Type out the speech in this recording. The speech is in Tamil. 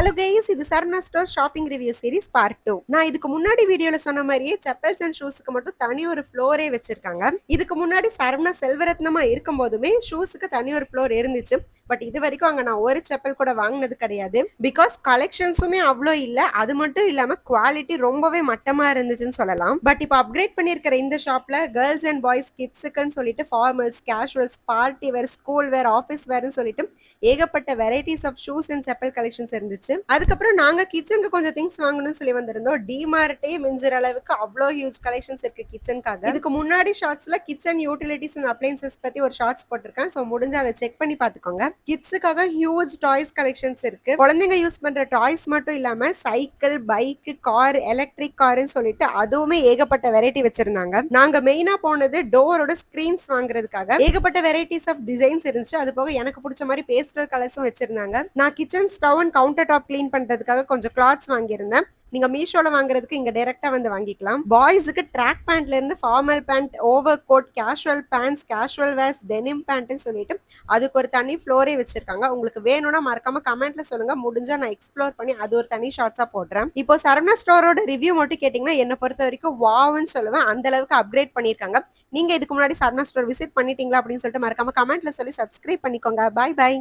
ஹலோ கேஸ் இது Sarana store shopping review series part two நான் இதுக்கு முன்னாடி வீடியோல சொன்ன மாதிரியே செப்பல்ஸ் அண்ட் ஷூஸுக்கு மட்டும் தனி ஒரு ஃப்ளோரே வச்சிருக்காங்க. இதுக்கு முன்னாடி சரணா செல்வரத்னமா இருக்கும் போதுமே ஷூஸுக்கு தனி ஒரு ஃப்ளோர் இருந்துச்சு. பட் இது வரைக்கும் அங்க நான் ஒரு செப்பல் கூட வாங்கினது கிடையாது. பிகாஸ் கலெக்ஷன்ஸுமே அவ்வளோ இல்ல. அது மட்டும் இல்லாம குவாலிட்டி ரொம்பவே மட்டமா இருந்துச்சுன்னு சொல்லலாம். பட் இப்போ அப்கிரேட் பண்ணியிருக்கிற இந்த ஷாப்ல கேர்ள்ஸ் அண்ட் பாய்ஸ் கிட்ஸுக்குன்னு சொல்லிட்டு formals casuals party wear school wear office வேர்னு சொல்லிட்டு ஏகப்பட்ட varieties of shoes and chappal collections இருந்துச்சு. அதுக்கப்புறம் நாங்க கிச்சனுக்கு கொஞ்சம் திங்ஸ் வாங்கணும்னு சொல்லி வந்திருந்தோம். டிமார்ட்டே மிஞ்சுற அளவுக்கு அவ்வளோ ஹியூஜ் கலெக்ஷன்ஸ் இருக்கு கிச்சனுக்காக இதுக்கு முன்னாடி ஷார்ட்ஸ்ல கிச்சன் யூட்டிலிட்டிஸ் அண்ட் அப்ளைன்சஸ் பத்தி ஒரு ஷார்ட்ஸ் போட்டிருக்கேன். ஸோ முடிஞ்சு அதை செக் பண்ணி பார்த்துக்கோங்க. கிட்ஸுக்காக ஹியூஜ் டாய்ஸ் கலெக்ஷன்ஸ் இருக்கு. குழந்தைங்க யூஸ் பண்ற டாய்ஸ் மட்டும் இல்லாம சைக்கிள் பைக் கார் எலக்ட்ரிக் கார்னு சொல்லிட்டு அதுவுமே ஏகப்பட்ட வெரைட்டி வச்சிருந்தாங்க. நாங்க மெயினா போனது டோரோட ஸ்கிரீன்ஸ் வாங்குறதுக்காக. ஏகப்பட்ட வெரைட்டிஸ் ஆஃப் டிசைன்ஸ் இருந்துச்சு. அது போக எனக்கு பிடிச்ச மாதிரி பேஸ்டல் கலர்ஸும் வச்சிருந்தாங்க. நான் kitchen stove and counter top clean பண்றதுக்காக கொஞ்சம் கிளாத்ஸ் வாங்கியிருந்தேன். நீங்க மீஷோல வாங்குறதுக்கு இங்க டைரக்டா வந்து வாங்கிக்கலாம். பாய்ஸுக்கு ட்ராக் பேண்ட்ல இருந்து formal pant over coat casual pants casual wears denim பேண்ட்னு சொல்லிட்டு அதுக்கு ஒரு தனி ஃப்ளோரே வச்சிருக்காங்க. உங்களுக்கு வேணும்னா மறக்காம கமெண்ட்ல சொல்லுங்க. முடிஞ்சா நான் எக்ஸ்ப்ளோர் பண்ணி அது ஒரு தனி ஷார்ட்ஸா போடுறேன். இப்போ சரணா ஸ்டோரோட ரிவ்யூ மட்டும் கேட்டீங்கன்னா என்ன பொறுத்த வரைக்கும் வாவ்னு சொல்லுவேன். அந்த அளவுக்கு அப்கிரேட் பண்ணிருக்காங்க நீங்க இதுக்கு முன்னாடி சரணா ஸ்டோர் விசிட் பண்ணிட்டீங்களா அப்படின்னு சொல்லிட்டு மறக்காம கமெண்ட்ல சொல்லி சப்ஸ்கிரைப் பண்ணிக்கோங்க. பாய் பாய்